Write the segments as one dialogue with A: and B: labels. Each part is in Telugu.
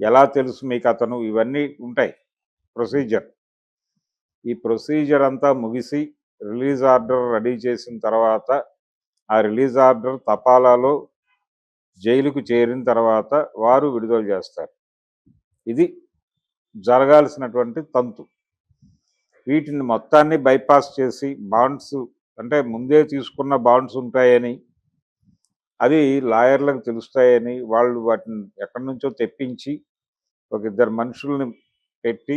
A: ఎలా తెలుసు మీకు అతను? ఇవన్నీ ఉంటాయి. ప్రొసీజర్. ఈ ప్రొసీజర్ అంతా ముగిసి రిలీజ్ ఆర్డర్ రెడీ చేసిన తర్వాత ఆ రిలీజ్ ఆర్డర్ తపాలాలో జైలుకు చేరిన తర్వాత వారు విడుదల చేస్తారు. ఇది జరగాల్సినటువంటి తంతు. వీటిని మొత్తాన్ని బైపాస్ చేసి బాండ్స్ అంటే ముందే తీసుకున్న బాండ్స్ ఉంటాయని అవి లాయర్లకు తెలుస్తాయని వాళ్ళు వాటిని ఎక్కడి నుంచో తెప్పించి ఒక ఇద్దరు మనుషుల్ని పెట్టి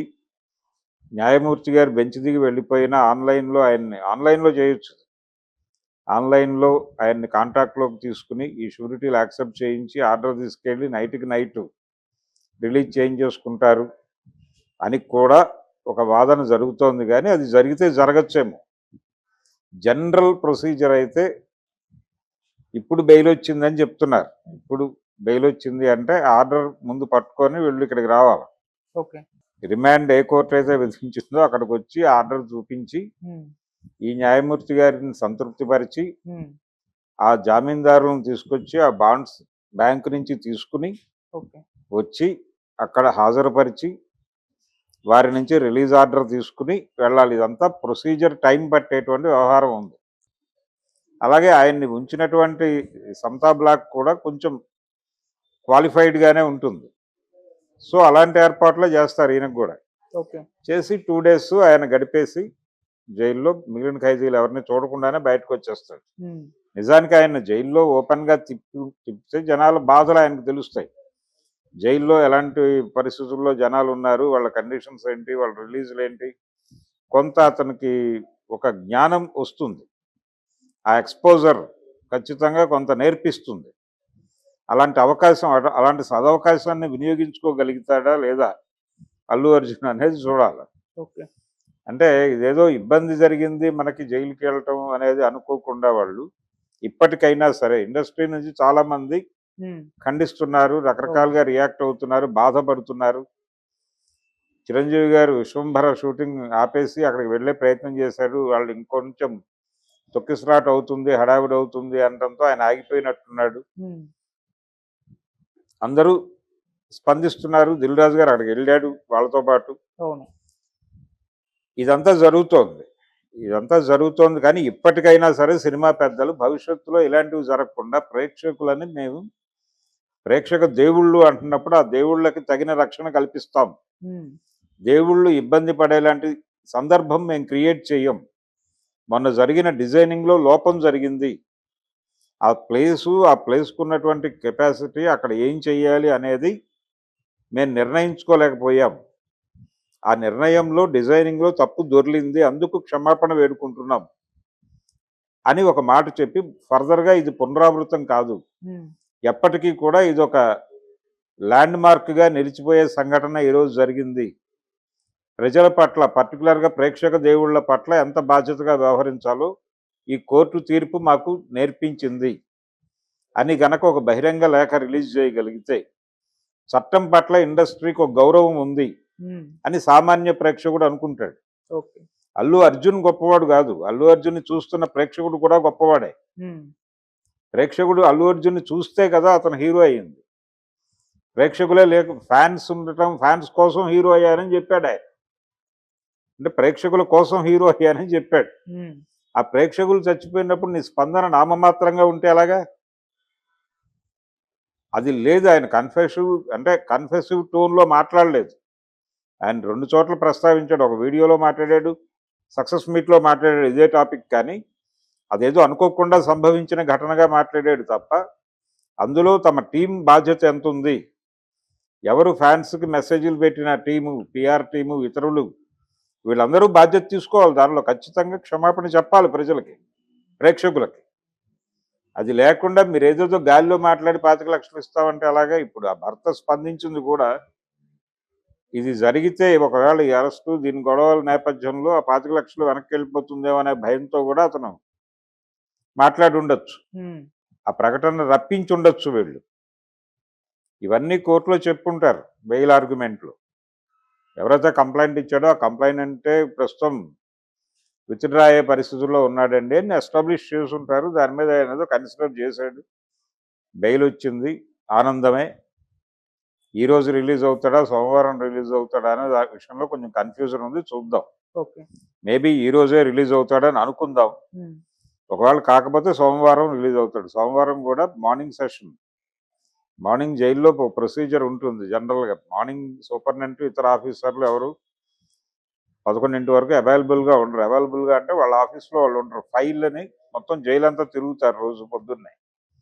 A: న్యాయమూర్తి గారు బెంచ్ దిగి వెళ్ళిపోయినా ఆన్లైన్లో ఆయన్ని ఆన్లైన్లో చేయొచ్చు. ఆన్లైన్లో ఆయన్ని కాంటాక్ట్లోకి తీసుకుని ఈ షూరిటీలు యాక్సెప్ట్ చేయించి ఆర్డర్ తీసుకెళ్ళి నైట్కి నైట్ రిలీజ్ చేంజ్ చేసుకుంటారు అని కూడా ఒక వాదన జరుగుతోంది కానీ అది జరిగితే జరగచ్చేమో. జనరల్ ప్రొసీజర్ అయితే ఇప్పుడు బెయిల్ వచ్చిందని చెప్తున్నారు. ఇప్పుడు బెయిల్ వచ్చింది అంటే ఆర్డర్ ముందు పట్టుకొని వీళ్ళు ఇక్కడికి రావాలి.
B: ఓకే.
A: రిమాండ్ ఏ కోర్టు అయితే విధించిందో అక్కడికి వచ్చి ఆర్డర్ చూపించి ఈ న్యాయమూర్తి గారిని సంతృప్తిపరిచి ఆ జామీందారులను తీసుకొచ్చి ఆ బాండ్స్ బ్యాంకు నుంచి తీసుకుని వచ్చి అక్కడ హాజరుపరిచి వారి నుంచి రిలీజ్ ఆర్డర్ తీసుకుని వెళ్ళాలి. ఇదంతా ప్రొసీజర్ టైం పట్టేటువంటి వ్యవహారం ఉంది. అలాగే ఆయన్ని ఉంచినటువంటి సమతా బ్లాక్ కూడా కొంచెం క్వాలిఫైడ్గానే ఉంటుంది. సో అలాంటి ఏర్పాట్లే చేస్తారు ఈయనకు కూడా.
B: ఓకే.
A: చేసి టూ డేస్ ఆయన గడిపేసి జైల్లో మిగిలిన ఖైదీలు ఎవరిని చూడకుండానే బయటకు వచ్చేస్తాడు నిజానికి ఆయన జైల్లో ఓపెన్గా తిప్పి తిప్పితే జనాల బాధలు ఆయనకు తెలుస్తాయి. జైల్లో ఎలాంటి పరిస్థితుల్లో జనాలు ఉన్నారు వాళ్ళ కండిషన్స్ ఏంటి వాళ్ళ రిలీజులు ఏంటి కొంత అతనికి ఒక జ్ఞానం వస్తుంది. ఆ ఎక్స్పోజర్ ఖచ్చితంగా కొంత నేర్పిస్తుంది. అలాంటి అవకాశం అలాంటి సదవకాశాన్ని వినియోగించుకోగలుగుతాడా లేదా? అల్లు అర్జున్ అనేది చూడాలి.
B: ఓకే.
A: అంటే ఇదేదో ఇబ్బంది జరిగింది మనకి జైలుకి వెళ్ళటం అనేది అనుకోకుండా వాళ్ళు ఇప్పటికైనా సరే ఇండస్ట్రీ నుంచి చాలా మంది ఖండిస్తున్నారు రకరకాలుగా రియాక్ట్ అవుతున్నారు బాధపడుతున్నారు. చిరంజీవి గారు విశ్వంభర షూటింగ్ ఆపేసి అక్కడికి వెళ్ళే ప్రయత్నం చేశారు. వాళ్ళు ఇంకొంచెం తొక్కిసలాట్ అవుతుంది హడావిడి అవుతుంది అనడంతో ఆయన ఆగిపోయినట్టున్నాడు. అందరూ స్పందిస్తున్నారు. దిల్ రాజు గారు అక్కడికి వెళ్ళాడు వాళ్ళతో పాటు.
B: అవును.
A: ఇదంతా జరుగుతోంది. ఇదంతా జరుగుతోంది కానీ ఇప్పటికైనా సరే సినిమా పెద్దలు భవిష్యత్తులో ఇలాంటివి జరగకుండా ప్రేక్షకులని మేము ప్రేక్షక దేవుళ్ళు అంటున్నప్పుడు ఆ దేవుళ్ళకి తగిన రక్షణ కల్పిస్తాం. దేవుళ్ళు ఇబ్బంది పడేలాంటి సందర్భం మేము క్రియేట్ చేయం. మొన్న జరిగిన డిజైనింగ్లో లోపం జరిగింది. ఆ ప్లేసు ఆ ప్లేస్కు ఉన్నటువంటి కెపాసిటీ అక్కడ ఏం చెయ్యాలి అనేది మేము నిర్ణయించుకోలేకపోయాం. ఆ నిర్ణయంలో డిజైనింగ్లో తప్పు దొర్లింది అందుకు క్షమాపణ వేడుకుంటున్నాం అని ఒక మాట చెప్పి ఫర్దర్గా ఇది పునరావృతం కాదు. ఎప్పటికీ కూడా ఇది ఒక ల్యాండ్ మార్క్గా నిలిచిపోయే సంఘటన ఈరోజు జరిగింది. ప్రజల పట్ల పర్టికులర్గా ప్రేక్షక దేవుళ్ళ పట్ల ఎంత బాధ్యతగా వ్యవహరించాలో ఈ కోర్టు తీర్పు మాకు నేర్పించింది అని గనక ఒక బహిరంగ లేఖ రిలీజ్ చేయగలిగితే చట్టం పట్ల ఇండస్ట్రీకి ఒక గౌరవం ఉంది అని సామాన్య ప్రేక్షకుడు అనుకుంటాడు. అల్లు అర్జున్ గొప్పవాడు కాదు. అల్లు అర్జున్ చూస్తున్న ప్రేక్షకుడు కూడా గొప్పవాడే. ప్రేక్షకుడు అల్లు అర్జున్ చూస్తే కదా అతను హీరో అయ్యింది. ప్రేక్షకులే లేక ఫ్యాన్స్ ఉండటం ఫ్యాన్స్ కోసం హీరో అయ్యారని చెప్పాడు ఆయన. అంటే ప్రేక్షకుల కోసం హీరో అయ్యారని చెప్పాడు. ఆ ప్రేక్షకులు చచ్చిపోయినప్పుడు నీ స్పందన నామమాత్రంగా ఉంటే ఎలాగా? అది లేదు ఆయన కన్ఫెసివ్ అంటే కన్ఫెసివ్ టోన్లో మాట్లాడలేదు. ఆయన రెండు చోట్ల ప్రస్తావించాడు. ఒక వీడియోలో మాట్లాడాడు సక్సెస్ మీట్లో మాట్లాడాడు ఇదే టాపిక్ కానీ అదేదో అనుకోకుండా సంభవించిన ఘటనగా మాట్లాడాడు తప్ప అందులో తమ టీం బాధ్యత ఎంత ఉంది ఎవరు ఫ్యాన్స్కి మెసేజ్లు పెట్టిన టీము పిఆర్ టీము ఇతరులు వీళ్ళందరూ బాధ్యత తీసుకోవాలి దానిలో ఖచ్చితంగా క్షమాపణ చెప్పాలి ప్రజలకి ప్రేక్షకులకి. అది లేకుండా మీరు ఏదేదో గాలిలో మాట్లాడి పాతిక లక్షలు ఇస్తామంటే అలాగే ఇప్పుడు ఆ భర్త స్పందించింది కూడా. ఇది జరిగితే ఒకవేళ ఈ అరెస్టు దీని గొడవల నేపథ్యంలో ఆ పాతిక లక్షలు వెనక్కి వెళ్ళిపోతుందేమో అనే భయంతో కూడా అతను మాట్లాడి ఉండొచ్చు. ఆ ప్రకటన రప్పించి ఉండొచ్చు వీళ్ళు. ఇవన్నీ కోర్టులో చెప్పుంటారు బెయిల్ ఆర్గ్యుమెంట్లు. ఎవరైతే కంప్లైంట్ ఇచ్చాడో ఆ కంప్లైంట్ అంటే ప్రస్తుతం విత్డ్రా అయ్యే పరిస్థితుల్లో ఉన్నాడండి. అని ఎస్టాబ్లిష్ చేసి ఉంటారు దాని మీద ఏదో కన్సిడర్ చేశాడు. బెయిల్ వచ్చింది. ఆనందమే. ఈ రోజు రిలీజ్ అవుతాడా? సోమవారం రిలీజ్ అవుతాడా? అనే ఆ విషయంలో కొంచెం కన్ఫ్యూజన్ ఉంది. చూద్దాం.
B: ఓకే.
A: మేబీ ఈ రోజే రిలీజ్ అవుతాడని అనుకుందాం. ఒకవేళ కాకపోతే సోమవారం రిలీజ్ అవుతాడు. సోమవారం కూడా మార్నింగ్ సెషన్. మార్నింగ్ జైల్లో ప్రొసీజర్ ఉంటుంది జనరల్గా. మార్నింగ్ సూపర్నెంట్ ఇతర ఆఫీసర్లు ఎవరు? పదకొండింటి వరకు అవైలబుల్గా ఉండరు. అవైలబుల్గా అంటే వాళ్ళ ఆఫీస్లో వాళ్ళు ఉండరు. ఫైల్ అని మొత్తం జైలు అంతా తిరుగుతారు రోజు పొద్దున్నే.